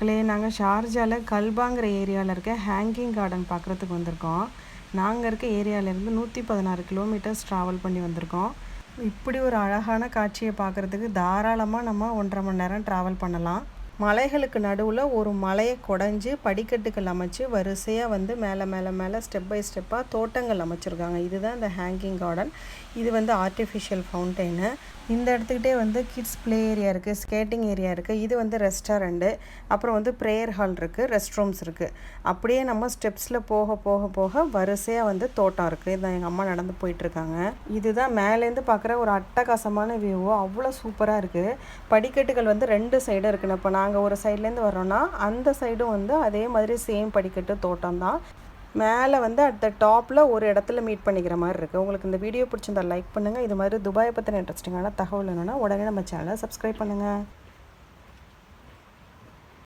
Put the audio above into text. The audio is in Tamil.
மக்களே நாங்கள் ஷார்ஜாவில் கல்பாங்கிற ஏரியாவில் இருக்க ஹேங்கிங் கார்டன் பார்க்குறதுக்கு வந்திருக்கோம். நாங்கள் இருக்க ஏரியாவிலேருந்து நூற்றி பதினாறு கிலோமீட்டர்ஸ் ட்ராவல் பண்ணி வந்திருக்கோம். இப்படி ஒரு அழகான காட்சியை பார்க்குறதுக்கு தாராளமாக நம்ம ஒன்றரை மணி நேரம் ட்ராவல் பண்ணலாம். மலைகளுக்கு நடுவில் ஒரு மலையை குடஞ்சி படிக்கட்டுகள் அமைச்சு வரிசையாக வந்து மேலே மேலே மேலே ஸ்டெப் பை ஸ்டெப்பாக தோட்டங்கள் அமைச்சிருக்காங்க. இதுதான் இந்த ஹேங்கிங் கார்டன் இது வந்து ஆர்டிஃபிஷியல் ஃபவுண்டெயின் இந்த இடத்துக்கிட்டே வந்து கிட்ஸ் ப்ளே ஏரியா இருக்குது ஸ்கேட்டிங் ஏரியா இருக்குது இது வந்து ரெஸ்டாரண்ட்டு அப்புறம் வந்து ப்ரேயர் ஹால் இருக்குது ரெஸ்ட் ரூம்ஸ் இருக்குது அப்படியே நம்ம ஸ்டெப்ஸில் போக போக போக வரிசையாக வந்து தோட்டம் இருக்குது இதான் எங்கள் அம்மா நடந்து போயிட்டுருக்காங்க. இதுதான் மேலேருந்து பார்க்குற ஒரு அட்டகாசமான வியூவோ அவ்வளோ சூப்பராக இருக்குது படிக்கட்டுகள் வந்து ரெண்டு சைடும் இருக்குன்னு இப்போ நாங்கள் ஒரு சைட்லேருந்து வரோன்னா அந்த சைடும் வந்து அதே மாதிரி சேம் படிக்கட்டு தோட்டம் தான். மேலே வந்து அட் த டாப்பில் ஒரு இடத்துல மீட் பண்ணிக்கிற மாதிரி இருக்குது உங்களுக்கு இந்த வீடியோ பிடிச்சிருந்தா லைக் பண்ணுங்கள் இது மாதிரி துபாயை பற்றின இன்ட்ரெஸ்டிங்கான தகவல் என்னென்னா உடனே நம்ம சேனலை சப்ஸ்கிரைப் பண்ணுங்கள்